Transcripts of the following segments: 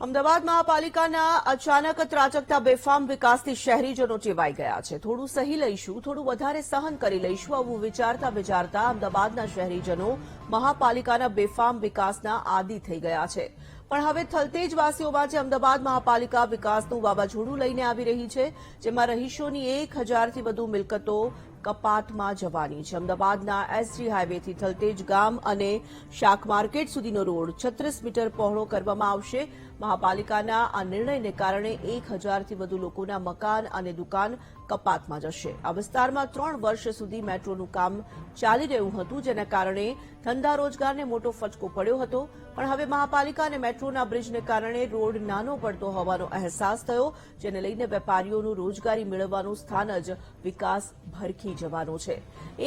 અમદાવાદ મહાપાલિકાના અચાનક ત્રાચકતા બેફામ વિકાસથી શહેરીજનો ચેવાઈ ગયા છે. થોડું સહી લઈશું, થોડું વધારે સહન કરી લઈશું આવું વિચારતા વિચારતા અમદાવાદના શહેરીજનો મહાપાલિકાના બેફામ વિકાસના આદિ થઈ ગયા છે. પણ હવે થલતેજવાસીઓમાં જે અમદાવાદ મહાપાલિકા વિકાસનું વાવાઝોડું લઈને આવી રહી છે, જેમાં રહીશોની એક હજારથી વધુ મિલકતો કપાતમાં જવાની છે. અમદાવાદના એસજી હાઈવેથી થલતેજ ગામ અને શાક માર્કેટ સુધીનો રોડ છત્રીસ મીટર પહોળો કરવામાં આવશે. મહાપાલિકાના આ નિર્ણયને કારણે એક હજારથી વધુ લોકોના મકાન અને દુકાન કપાતમાં જશે. આ વિસ્તારમાં ત્રણ વર્ષ સુધી મેટ્રોનું કામ ચાલી રહ્યું હતું, જેના કારણે ધંધા રોજગારને મોટો ફચકો પડ્યો હતો. પણ હવે મહાપાલિકા અને મેટ્રોના બ્રિજને કારણે રોડ નાનો પડતો હોવાનો અહેસાસ થયો, જેને લઈને વેપારીઓનું રોજગારી મેળવવાનું સ્થાન જ વિકાસ ભરખી જવાનો છે.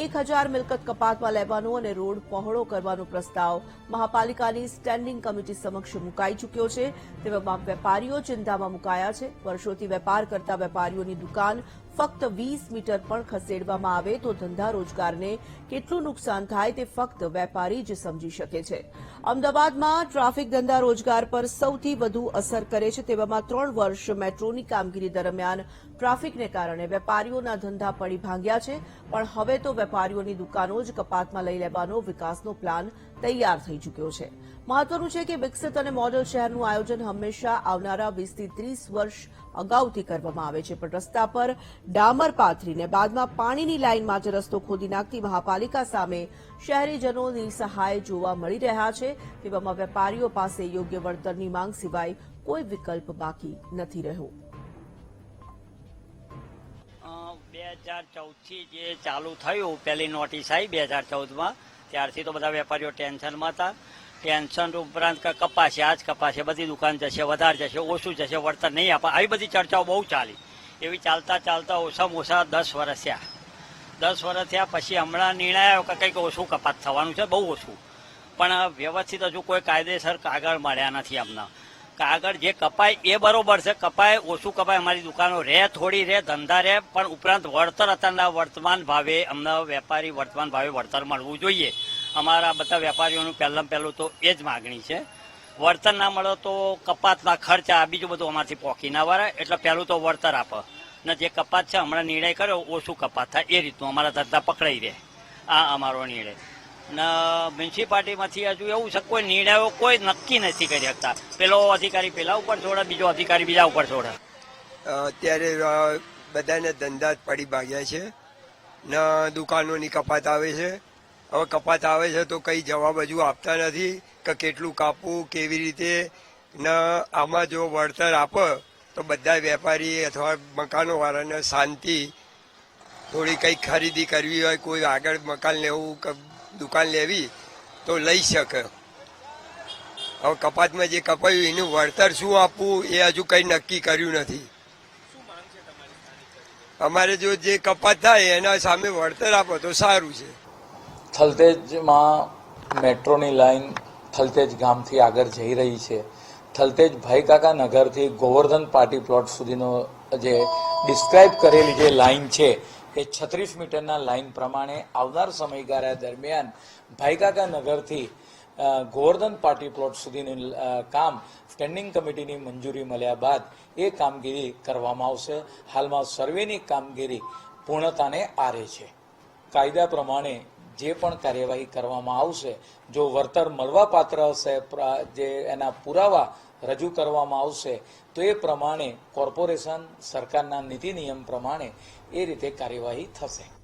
એક હજાર મિલકત કપાતમાં લેવાનો અને રોડ પહોળો કરવાનો પ્રસ્તાવ મહાપાલિકાની સ્ટેન્ડિંગ કમિટી સમક્ષ મુકાઈ ચૂક્યો છે. તેવામાં વેપારીઓ ચિંતામાં મુકાયા છે. વર્ષોથી વેપાર કરતા વેપારીઓની દુકાન ફક્ત વીસ મીટર પણ ખસેડવામાં આવે તો ધંધા રોજગારને કેટલું નુકસાન થાય તે ફક્ત વેપારી જ સમજી શકે છે. અમદાવાદમાં ટ્રાફિક ધંધા રોજગાર પર સૌથી વધુ અસર કરે છે તેવામાં ત્રણ વર્ષ મેટ્રોની કામગીરી દરમિયાન ટ્રાફિકને કારણે વેપારીઓના ધંધા પડી ભાંગ્યા છે, પણ હવે તો વેપારીઓની દુકાનો જ કપાતમાં લઈ લેવાનો વિકાસનો પ્લાન તૈયાર થઈ ચૂક્યો છે. મહત્વનું છે કે વિકસિત અને મોડલ શહેરનું આયોજન હંમેશા આવનારા વીસથી ત્રીસ વર્ષ અગાઉથી કરવામાં આવે છે, પણ રસ્તા પર ડામર પાથરીને બાદમાં પાણીની લાઇનમાં જ રસ્તો ખોદી નાખતી મહાપાલિકા સામે શહેરીજનોની સહાય જોવા મળી રહ્યા છે. તેવામાં વેપારીઓ પાસે યોગ્ય વળતરની માંગ સિવાય કોઈ વિકલ્પ બાકી નથી રહ્યો. બે હજાર ચૌદથી જે ચાલુ થયું, પહેલી નોટિસ આવી બે હજાર ચૌદમાં, ત્યારથી તો બધા વેપારીઓ ટેન્શનમાં હતા. ટેન્શન ઉપરાંત કે કપાશે આજ કપાશે બધી દુકાન જશે, વધારે જશે, ઓછું જશે, વળતર નહીં આપે. આવી બધી ચર્ચાઓ બહુ ચાલી. એવી ચાલતા ચાલતા ઓછામાં ઓછા દસ વર્ષ થયા. દસ વર્ષ થયા પછી હમણાં નિર્ણય આવ્યો કે કંઈક ઓછું કપાત થવાનું છે, બહુ ઓછું. પણ વ્યવસ્થિત હજુ કોઈ કાયદેસર કાગળ મળ્યા નથી અમને. કાગળ જે કપાય એ બરોબર છે, કપાય, ઓછું કપાય, અમારી દુકાનો રહે, થોડી રહે, ધંધા રહે, પણ ઉપરાંત વળતર અત્યારના વર્તમાન ભાવે અમને વેપારી વર્તમાન ભાવે વળતર મળવું જોઈએ. અમારા બધા વેપારીઓનું પહેલાં પહેલું તો એ જ માગણી છે. વળતર ના મળે તો કપાતના ખર્ચા બીજું બધું અમારથી પોકી ના વરાય એટલે પહેલું તો વળતર આપે. ને જે કપાત છે, હમણાં નિર્ણય કર્યો, ઓછું કપાત થાય. એ રીતનું અમારા ધંધા પકડાઈ રહે. આ અમારો નિર્ણય. ને મ્યુનિસિપાલિટીમાંથી હજુ એવું છે કોઈ નિર્ણયો કોઈ નક્કી નથી કરી શકતા. પેલો અધિકારી પેલા ઉપર છોડે, બીજો અધિકારી બીજા ઉપર છોડે. અત્યારે બધાને ધંધા પડી ભાગ્યા છે. ને દુકાનોની કપાત આવે છે. હવે કપાત આવે છે તો કઈ જવાબ હજુ આપતા નથી કે કેટલું કાપવું, કેવી રીતે. ને આમાં જો વળતર આપો, તો બધા વેપારી અથવા મકાનો વાળાને શાંતિ થોડી કંઈક ખરીદી કરવી હોય, કોઈ આગળ મકાન લેવું કે દુકાન લેવી, તો લઈ શકે. હવે કપાતમાં જે કપાયું એનું વળતર શું આપવું, એ હજુ કંઈ નક્કી કર્યું નથી. અમારે જો જે કપાત થાય એના સામે વળતર આપો તો સારું છે. થલતેજમાં મેટ્રોની લાઈન થલતેજ ગામથી આગળ જઈ રહી છે. થલતેજ ભાઈકાકા નગરથી ગોવર્ધન પાર્ટી પ્લોટ સુધીનો જે ડિસ્ક્રાઇબ કરેલી જે લાઈન છે, એ છત્રીસ મીટરના લાઈન પ્રમાણે આવનાર સમયગાળા દરમિયાન ભાઈકાકા નગરથી ગોવર્ધન પાર્ટી પ્લોટ સુધીનું કામ સ્ટેન્ડિંગ કમિટીની મંજૂરી મળ્યા બાદ એ કામગીરી કરવામાં આવશે. હાલમાં સર્વેની કામગીરી પૂર્ણતાને આરે છે. કાયદા પ્રમાણે જે પણ કાર્યવાહી કરવામાં આવશે, જો વળતર મળવાપાત્ર હશે જે એના પુરાવા રજૂ કરવામાં આવશે, તો એ પ્રમાણે કોર્પોરેશન સરકારના નીતિ નિયમ પ્રમાણે એ રીતે કાર્યવાહી થશે.